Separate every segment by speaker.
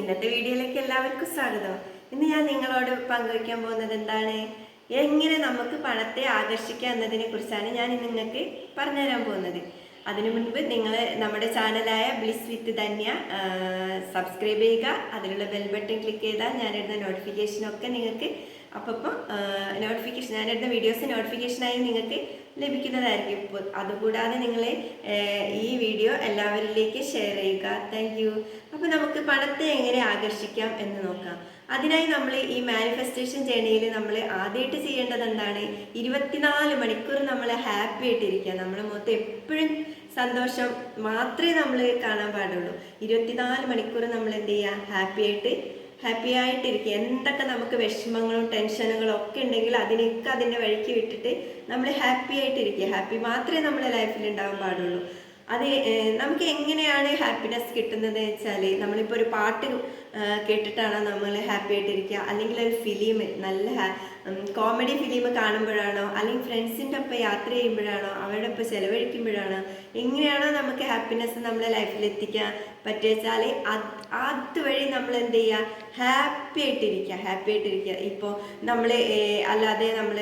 Speaker 1: ഇന്നത്തെ വീഡിയോയിലേക്ക് എല്ലാവർക്കും സ്വാഗതം. ഇന്ന് ഞാൻ നിങ്ങളോട് പങ്കുവയ്ക്കാൻ പോകുന്നത് എന്താണ്? എങ്ങനെ നമുക്ക് പണത്തെ ആകർഷിക്കാം എന്നതിനെ കുറിച്ചാണ് ഞാൻ നിങ്ങൾക്ക് പറഞ്ഞുതരാൻ പോകുന്നത്. അതിനു മുൻപ് നിങ്ങൾ നമ്മുടെ ചാനലായ ബ്ലിസ് വിത്ത് ധന്യ സബ്സ്ക്രൈബ് ചെയ്യുക. അതിലുള്ള ബെൽ ബട്ടൺ ക്ലിക്ക് ചെയ്താൽ ഞാനിടുന്ന നോട്ടിഫിക്കേഷനൊക്കെ നിങ്ങൾക്ക് അപ്പം നോട്ടിഫിക്കേഷൻ ഞാനെടുത്ത വീഡിയോസ് നോട്ടിഫിക്കേഷനായി നിങ്ങൾക്ക് ലഭിക്കുന്നതായിരിക്കും. അതുകൂടാതെ നിങ്ങൾ ഈ വീഡിയോ എല്ലാവരിലേക്ക് ഷെയർ ചെയ്യുക. താങ്ക് യു അപ്പോൾ നമുക്ക് പണത്തെ എങ്ങനെ ആകർഷിക്കാം എന്ന് നോക്കാം. അതിനായി നമ്മൾ ഈ മാനിഫെസ്റ്റേഷൻ ജേണിയിൽ നമ്മൾ ആദ്യമായിട്ട് ചെയ്യേണ്ടത് എന്താണ്? ഇരുപത്തിനാല് മണിക്കൂർ നമ്മൾ ഹാപ്പി ആയിട്ടിരിക്കുക. നമ്മുടെ മുഖത്ത് എപ്പോഴും സന്തോഷം മാത്രമേ നമ്മൾ കാണാൻ പാടുള്ളൂ. ഇരുപത്തിനാല് മണിക്കൂർ നമ്മൾ എന്ത് ചെയ്യുക? ഹാപ്പി ആയിട്ട് ഹാപ്പി ആയിട്ടിരിക്കുക. എന്തൊക്കെ നമുക്ക് വിഷമങ്ങളും ടെൻഷനുകളും ഒക്കെ ഉണ്ടെങ്കിൽ അതിനൊക്കെ അതിന്റെ വഴിക്ക് വിട്ടിട്ട് നമ്മൾ ഹാപ്പി ആയിട്ടിരിക്കുക. ഹാപ്പി മാത്രമേ നമ്മുടെ ലൈഫിൽ ഉണ്ടാവാൻ പാടുള്ളൂ. അത് നമുക്ക് എങ്ങനെയാണ് ഹാപ്പിനെസ് കിട്ടുന്നത് വെച്ചാൽ നമ്മളിപ്പോൾ ഒരു പാട്ട് കേട്ടിട്ടാണോ നമ്മൾ ഹാപ്പി ആയിട്ടിരിക്കുക അല്ലെങ്കിൽ ഒരു ഫിലിം നല്ല കോമഡി ഫിലിം കാണുമ്പോഴാണോ അല്ലെങ്കിൽ ഫ്രണ്ട്സിന്റെ ഒപ്പം യാത്ര ചെയ്യുമ്പോഴാണോ അവരുടെ ഒപ്പം ചിലവഴിക്കുമ്പോഴാണോ എങ്ങനെയാണോ നമുക്ക് ഹാപ്പിനെസ് നമ്മുടെ ലൈഫിൽ എത്തിക്കാൻ പറ്റുവെച്ചാൽ അത് അതുവഴി നമ്മൾ എന്ത് ചെയ്യുക? ഹാപ്പി ആയിട്ടിരിക്കുക ഹാപ്പി ആയിട്ടിരിക്കുക ഇപ്പോൾ നമ്മൾ അല്ലാതെ നമ്മൾ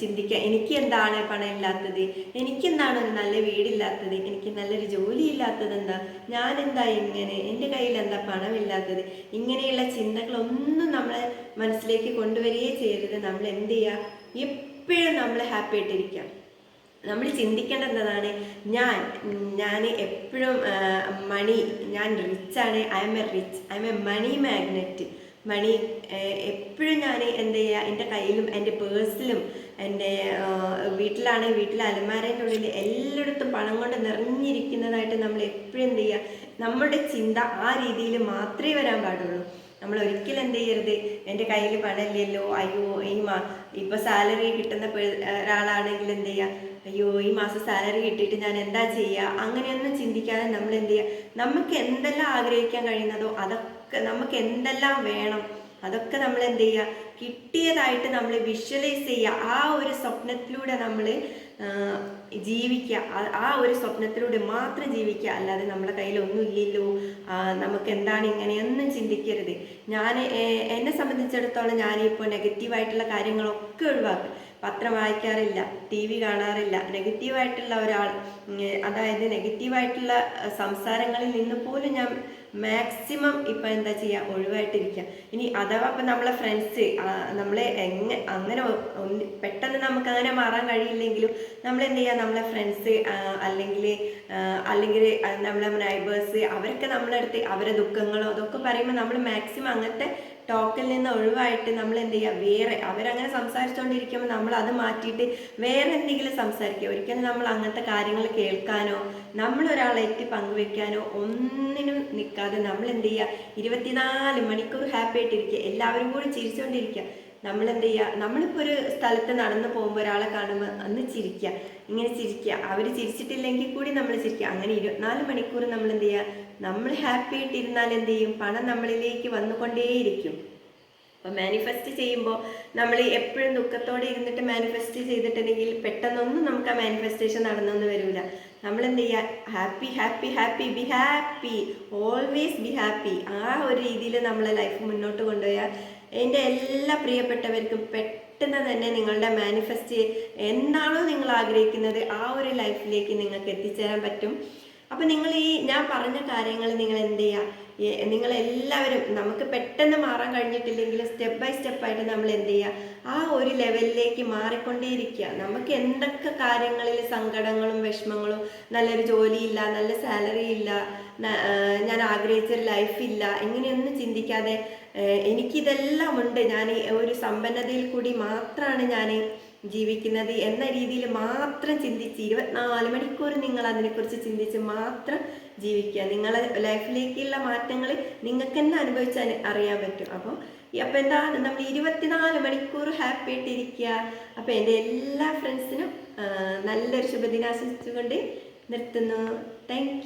Speaker 1: ചിന്തിക്കുക എനിക്ക് എന്താണ് പണം ഇല്ലാത്തത് എനിക്കെന്താണ് ഒരു നല്ല വീടില്ലാത്തത്? എനിക്ക് നല്ലൊരു ജോലി ഇല്ലാത്തത് എന്താ? ഞാൻ എന്താ ഇങ്ങനെ? എന്റെ കയ്യിൽ എന്താ പണമില്ലാത്തത് ഇങ്ങനെയുള്ള ചിന്തകളൊന്നും നമ്മൾ മനസ്സിലേക്ക് കൊണ്ടുവരികയേ ചെയ്യരുത്. നമ്മൾ എന്ത് ചെയ്യുക എപ്പോഴും നമ്മൾ ഹാപ്പി ആയിട്ടിരിക്കാം. നമ്മൾ ചിന്തിക്കേണ്ട എന്താണ് ഞാൻ ഞാൻ എപ്പോഴും മണി ഞാൻ റിച്ചാണ് I am a rich I am a money magnet money എപ്പോഴും ഞാൻ എന്ത് ചെയ്യുക എന്റെ കയ്യിലും എന്റെ പേഴ്സിലും എന്റെ വീട്ടിലാണെങ്കിൽ വീട്ടിലെ അലമാരേന്റെ എല്ലായിടത്തും പണം കൊണ്ട് നിറഞ്ഞിരിക്കുന്നതായിട്ട് നമ്മൾ എപ്പോഴും എന്ത് ചെയ്യുക നമ്മുടെ ചിന്ത ആ രീതിയിൽ മാത്രമേ വരാൻ പാടുള്ളൂ. നമ്മൾ ഒരിക്കലും എന്ത് ചെയ്യരുത്. എന്റെ കയ്യിൽ പണമില്ലല്ലോ. അയ്യോ ഈ മാ ഇപ്പോൾ സാലറി കിട്ടുന്ന ഒരാളാണെങ്കിൽ എന്ത് ചെയ്യുക അയ്യോ ഈ മാസം സാലറി കിട്ടിയിട്ട് ഞാൻ എന്താ ചെയ്യുക അങ്ങനെയൊന്നും ചിന്തിക്കാതെ നമ്മൾ എന്ത് ചെയ്യുക നമുക്ക് എന്തെല്ലാം ആഗ്രഹിക്കാൻ കഴിയുന്നതോ അതൊക്കെ നമുക്ക് എന്തെല്ലാം വേണം? അതൊക്കെ നമ്മൾ എന്ത് ചെയ്യുക കിട്ടിയതായിട്ട് നമ്മൾ വിഷ്വലൈസ് ചെയ്യുക ആ ഒരു സ്വപ്നത്തിലൂടെ നമ്മൾ ജീവിക്കുക. ആ- ഒരു സ്വപ്നത്തിലൂടെ മാത്രം ജീവിക്കുക. അല്ലാതെ നമ്മുടെ കയ്യിൽ ഒന്നും ഇല്ലല്ലോ നമുക്ക് എന്താണ് ഇങ്ങനെയൊന്നും ചിന്തിക്കരുത്. ഞാൻ എന്നെ സംബന്ധിച്ചിടത്തോളം ഞാനിപ്പോൾ നെഗറ്റീവായിട്ടുള്ള കാര്യങ്ങളൊക്കെ ഒഴിവാക്കും. പത്രം വായിക്കാറില്ല ടി വി കാണാറില്ല. നെഗറ്റീവായിട്ടുള്ള ഒരാൾ അതായത് നെഗറ്റീവായിട്ടുള്ള സംസാരങ്ങളിൽ നിന്ന് പോലും ഞാൻ മാക്സിമം ഇപ്പം എന്താ ചെയ്യുക ഒഴിവായിട്ടിരിക്കുക ഇനി അഥവാ ഇപ്പം നമ്മളെ ഫ്രണ്ട്സ് നമ്മളെ എങ്ങനെ അങ്ങനെ പെട്ടെന്ന് നമുക്ക് അങ്ങനെ മാറാൻ കഴിയില്ലെങ്കിലും നമ്മൾ എന്ത് ചെയ്യുക നമ്മളെ ഫ്രണ്ട്സ് അല്ലെങ്കിൽ അല്ലെങ്കിൽ നമ്മളെ നൈബേഴ്സ് അവരൊക്കെ നമ്മളെ അടുത്ത് അവരെ ദുഃഖങ്ങളോ അതൊക്കെ പറയുമ്പോൾ നമ്മൾ മാക്സിമം അങ്ങനത്തെ ടോക്കിൽ നിന്ന് ഒഴിവായിട്ട് നമ്മൾ എന്ത് ചെയ്യുക? വേറെ അവരങ്ങനെ സംസാരിച്ചുകൊണ്ടിരിക്കുമ്പോൾ നമ്മൾ അത് മാറ്റിയിട്ട് വേറെ എന്തെങ്കിലും സംസാരിക്കുക. ഒരിക്കലും നമ്മൾ അങ്ങനത്തെ കാര്യങ്ങൾ കേൾക്കാനോ എത്തി പങ്കുവെക്കാനോ ഒന്നിനും നിൽക്കാതെ നമ്മൾ എന്ത് ചെയ്യുക? ഇരുപത്തിനാല് മണിക്കൂർ ഹാപ്പി ആയിട്ടിരിക്കുക. എല്ലാവരും കൂടി ചിരിച്ചുകൊണ്ടിരിക്കുക നമ്മൾ എന്ത് ചെയ്യുക നമ്മളിപ്പോൾ ഒരു സ്ഥലത്ത് നടന്നു പോകുമ്പോൾ ഒരാളെ കാണുമ്പോൾ അന്ന് ചിരിക്കുക ഇങ്ങനെ ചിരിക്കുക അവർ ചിരിച്ചിട്ടില്ലെങ്കിൽ കൂടി നമ്മൾ ചിരിക്കുക അങ്ങനെ ഇരുപത്തിനാല് മണിക്കൂർ നമ്മൾ എന്ത് ചെയ്യുക നമ്മൾ ഹാപ്പി ആയിട്ടിരുന്നാൽ എന്ത് ചെയ്യും? പണം നമ്മളിലേക്ക് വന്നുകൊണ്ടേയിരിക്കും. അപ്പോൾ മാനിഫെസ്റ്റ് ചെയ്യുമ്പോൾ നമ്മൾ എപ്പോഴും ദുഃഖത്തോടെ ഇരുന്നിട്ട് മാനിഫെസ്റ്റ് ചെയ്തിട്ടുണ്ടെങ്കിൽ പെട്ടെന്നൊന്നും നമുക്ക് ആ മാനിഫെസ്റ്റേഷൻ നടന്നൊന്നും വരില്ല നമ്മൾ എന്ത് ചെയ്യുക happy happy happy be happy. Always be happy. ആ ഒരു രീതിയിൽ നമ്മളെ ലൈഫ് മുന്നോട്ട് കൊണ്ടുപോയാൽ എന്റെ എല്ലാ പ്രിയപ്പെട്ടവർക്കും പെട്ടെന്ന് തന്നെ നിങ്ങളുടെ മാനിഫെസ്റ്റ് എന്താണോ നിങ്ങൾ ആഗ്രഹിക്കുന്നത് ആ ഒരു ലൈഫിലേക്ക് നിങ്ങൾക്ക് എത്തിച്ചേരാൻ പറ്റും. അപ്പൊ നിങ്ങൾ ഈ ഞാൻ പറഞ്ഞ കാര്യങ്ങൾ നിങ്ങൾ എന്ത് ചെയ്യുക നിങ്ങൾ എല്ലാവരും നമുക്ക് പെട്ടെന്ന് മാറാൻ കഴിഞ്ഞിട്ടില്ലെങ്കിൽ സ്റ്റെപ്പ് ബൈ സ്റ്റെപ്പ് ആയിട്ട് നമ്മൾ എന്ത് ചെയ്യുക ആ ഒരു ലെവലിലേക്ക് മാറിക്കൊണ്ടേയിരിക്കുക. നമുക്ക് എന്തൊക്കെ കാര്യങ്ങളിൽ സങ്കടങ്ങളും വിഷമങ്ങളും നല്ലൊരു ജോലിയില്ല നല്ല സാലറി ഇല്ല ഞാൻ ആഗ്രഹിച്ച ആഗ്രഹിച്ചൊരു ലൈഫില്ല ഇങ്ങനെയൊന്നും ചിന്തിക്കാതെ എനിക്കിതെല്ലാം ഉണ്ട്. ഞാൻ ഒരു സമ്പന്നതയിൽ കൂടി മാത്രമാണ് ഞാൻ ജീവിക്കുന്നത് എന്ന രീതിയിൽ മാത്രം ചിന്തിച്ച് ഇരുപത്തിനാല് മണിക്കൂർ നിങ്ങൾ അതിനെക്കുറിച്ച് ചിന്തിച്ച് മാത്രം ജീവിക്കുക. നിങ്ങളെ ലൈഫിലേക്കുള്ള മാറ്റങ്ങൾ നിങ്ങൾക്ക് തന്നെ അനുഭവിച്ച് അറിയാൻ പറ്റും. അപ്പോൾ അപ്പം എന്താ നമ്മൾ ഇരുപത്തിനാല് മണിക്കൂർ ഹാപ്പി ആയിട്ടിരിക്കുക. അപ്പം എന്റെ എല്ലാ ഫ്രണ്ട്സിനും നല്ലൊരു ശുഭദിനാശംസിച്ചുകൊണ്ട് നിർത്തുന്നു. താങ്ക്